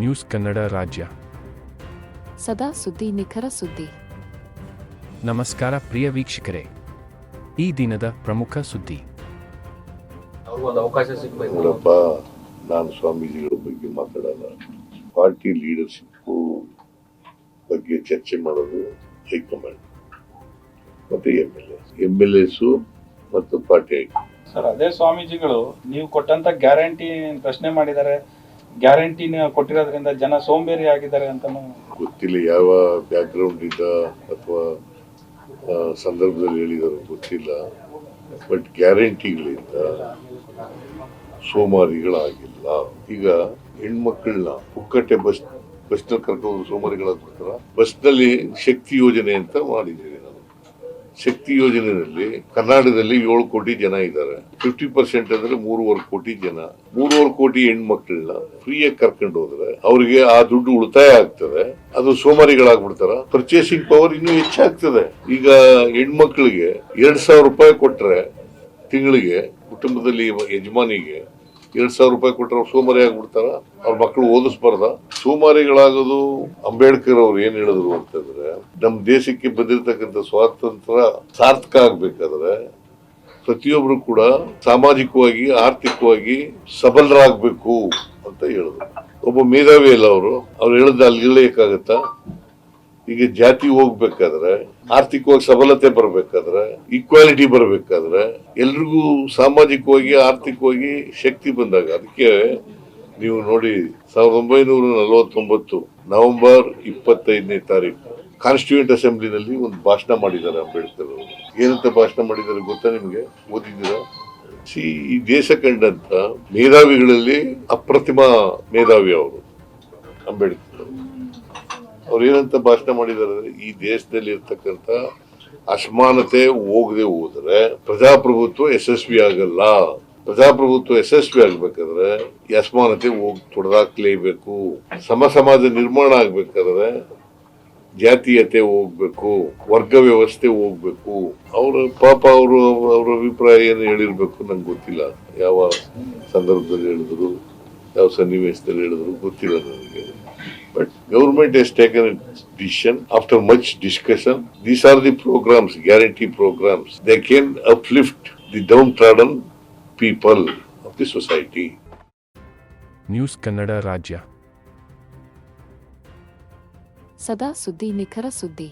News Kannada ರಾಜ್ಯ. ಸದಾ ಸುದ್ದಿ ನಿಖರ ಸುದ್ದಿ. ನಮಸ್ಕಾರ ಪ್ರಿಯ ವೀಕ್ಷಕರೇ. ಈ ದಿನದ ಪ್ರಮುಖ ಸುದ್ದಿ. ಅವ್ರಿಗೊಂದು ಅವಕಾಶ ಸಿಗ್ಬೇಕು. ನೋಡಪ್ಪ ನಾನು ಸ್ವಾಮೀಜಿಗಳ ಬಗ್ಗೆ ಮಾತಾಡಲ್ಲ. ಪಾರ್ಟಿ ಲೀಡರ್ಶಿಪ್ ಬಗ್ಗೆ ಚರ್ಚೆ ಮಾಡೋದು ಹೈಕಮಾಂಡ್. ಮತ್ತೆ M L A M L S ಮತ್ತು ಪಾರ್ಟಿ ಹೈಕಮಾಂಡ್. ಸರ್ ಅದೇ ಸ್ವಾಮೀಜಿಗಳು ನೀವು ಕೊಟ್ಟಂತ ಗ್ಯಾರಂಟಿ ಪ್ರಶ್ನೆ ಮಾಡಿದ್ದಾರೆ. ಗ್ಯಾರಂಟಿನ ಕೊಟ್ಟಿರೋದ್ರಿಂದ ಜನ ಸೋಂಬೇರಿ ಆಗಿದ್ದಾರೆ ಅಂತ ಗೊತ್ತಿಲ್ಲ, ಯಾವ ಬ್ಯಾಕ್ಗ್ರೌಂಡ್ ಇದ್ದ ಅಥವಾ ಸಂದರ್ಭದಲ್ಲಿ ಹೇಳಿದರು ಗೊತ್ತಿಲ್ಲ. ಬಟ್ ಗ್ಯಾರಂಟಿಗಳಿಂದ ಸೋಮಾರಿಗಳಾಗಿಲ್ಲ. ಈಗ ಹೆಣ್ಮಕ್ಕಳನ್ನ ಪುಕ್ಕಟ್ಟೆ ಬಸ್, ಬಸ್ನಲ್ಲಿ ಕರ್ಕೊಂಡು ಸೋಮಾರಿಗಳಾಗ್ಬಿಡ್ತಾರ? ಬಸ್ನಲ್ಲಿ ಶಕ್ತಿ ಯೋಜನೆ ಅಂತ ಮಾಡಿದ್ದೀವಿ. ಶಕ್ತಿ ಯೋಜನೆಯಲ್ಲಿ ಕರ್ನಾಟಕದಲ್ಲಿ ಏಳು ಕೋಟಿ ಜನ ಇದ್ದಾರೆ. ಫಿಫ್ಟಿ ಪರ್ಸೆಂಟ್ ಅಂದ್ರೆ ಮೂರುವರೆ ಕೋಟಿ ಜನ. ಮೂರುವರೆ ಕೋಟಿ ಹೆಣ್ಮಕ್ಳನ್ನ ಫ್ರೀಯಾಗಿ ಕರ್ಕೊಂಡು ಹೋದ್ರೆ ಅವರಿಗೆ ಆ ದುಡ್ಡು ಉಳಿತಾಯ ಆಗ್ತದೆ. ಅದು ಸೋಮಾರಿಗಳಾಗ್ಬಿಡ್ತಾರ. ಪರ್ಚೇಸಿಂಗ್ ಪವರ್ ಇನ್ನೂ ಹೆಚ್ಚಾಗ್ತದೆ. ಈಗ ಹೆಣ್ಮಕ್ಳಿಗೆ ಎರಡ್ ಸಾವಿರ ರೂಪಾಯಿ ಕೊಟ್ರೆ ತಿಂಗಳಿಗೆ, ಕುಟುಂಬದಲ್ಲಿ ಯಜಮಾನಿಗೆ ಎರಡ್ ಸಾವಿರ ರೂಪಾಯಿ ಕೊಟ್ಟರೆ ಅವ್ರು ಸೋಮಾರಿ ಆಗ್ಬಿಡ್ತಾರ. ಅವ್ರ ಮಕ್ಕಳು ಓದಿಸ್ಬಾರ್ದ. ಸೋಮಾರಿಗಳಾಗೋದು ಅಂಬೇಡ್ಕರ್ ಅವ್ರು ಏನ್ ಹೇಳಿದ್ರು ಅಂತಂದ್ರೆ ನಮ್ ದೇಶಕ್ಕೆ ಬಂದಿರತಕ್ಕಂಥ ಸ್ವಾತಂತ್ರ್ಯ ಸಾರ್ಥಕ ಆಗ್ಬೇಕಾದ್ರೆ ಪ್ರತಿಯೊಬ್ರು ಕೂಡ ಸಾಮಾಜಿಕವಾಗಿ, ಆರ್ಥಿಕವಾಗಿ ಸಬಲರಾಗಬೇಕು ಅಂತ ಹೇಳಿದ್ರು. ಒಬ್ಬ ಮೇಧಾವಿ ಅಲ್ಲ ಅವರು. ಅವ್ರು ಹೇಳಿದ ಅಲ್ಲಿಗಳೇಕಾಗತ್ತಾ ಈಗ ಜಾತಿ ಹೋಗ್ಬೇಕಾದ್ರೆ, ಆರ್ಥಿಕವಾಗಿ ಸಬಲತೆ ಬರ್ಬೇಕಾದ್ರೆ ಈಕ್ವಾಲಿಟಿ ಬರ್ಬೇಕಾದ್ರೆ, ಎಲ್ರಿಗೂ ಸಾಮಾಜಿಕವಾಗಿ, ಆರ್ಥಿಕವಾಗಿ ಶಕ್ತಿ ಬಂದಾಗ, ಅದಕ್ಕೆ ನೀವು ನೋಡಿ, ಸಾವಿರದ ಒಂಬೈನೂರ ನಲವತ್ತೊಂಬತ್ತು ನವೆಂಬರ್ ಇಪ್ಪತ್ತೈದನೇ ತಾರೀಕು. ಕಾನ್ಸ್ಟಿಟ್ಯೂಂಟ್ ಅಸೆಂಬ್ಲಿನಲ್ಲಿ ಒಂದು ಭಾಷಣ ಮಾಡಿದ್ದಾರೆ ಅಂಬೇಡ್ಕರ್ ಅವರು. ಏನಂತ ಭಾಷಣ ಮಾಡಿದ್ದಾರೆ ಗೊತ್ತಾ ನಿಮಗೆ? ಓದಿದ್ದೀರಾ? ಸಿ, ಈ ದೇಶ ಕಂಡಂತ ಮೇಧಾವಿಗಳಲ್ಲಿ ಅಪ್ರತಿಮ ಮೇಧಾವಿ ಅವರು, ಅಂಬೇಡ್ಕರ್ ಅವರು. ಏನಂತ ಭಾಷಣ ಮಾಡಿದ್ದಾರೆ ಈ ದೇಶದಲ್ಲಿ ಇರ್ತಕ್ಕಂಥ ಅಸಮಾನತೆ ಹೋಗದೆ ಹೋದ್ರೆ ಪ್ರಜಾಪ್ರಭುತ್ವ ಯಶಸ್ವಿ ಆಗಲ್ಲ. ಪ್ರಜಾಪ್ರಭುತ್ವ ಯಶಸ್ವಿ ಆಗ್ಬೇಕಾದ್ರೆ ಅಸಮಾನತೆ ಹೋಗಿ, ತೊಡೆದಾಕ್ಲೇಬೇಕು. ಸಮ ಸಮಾಜ ನಿರ್ಮಾಣ ಆಗ್ಬೇಕಾದ್ರೆ ಜಾತೀಯತೆ ಹೋಗ್ಬೇಕು ವರ್ಗ ವ್ಯವಸ್ಥೆ ಹೋಗ್ಬೇಕು. ಅವರ ಪಾಪ ಅವರು ಅವ್ರ ಅಭಿಪ್ರಾಯ ಏನು ಹೇಳಿರ್ಬೇಕು ನಂಗೆ ಗೊತ್ತಿಲ್ಲ. ಯಾವ ಸಂದರ್ಭದಲ್ಲಿ ಹೇಳಿದ್ರು, ಯಾವ ಸನ್ನಿವೇಶದಲ್ಲಿ ಹೇಳಿದ್ರು ಗೊತ್ತಿಲ್ಲ ನನಗೆ. But government has taken decision after much discussion these are the programs guarantee programs they can uplift the downtrodden people of the society news Kannada ರಾಜ್ಯ ಸದಾ ಸುದ್ದಿ ನಿಖರ ಸುದ್ದಿ.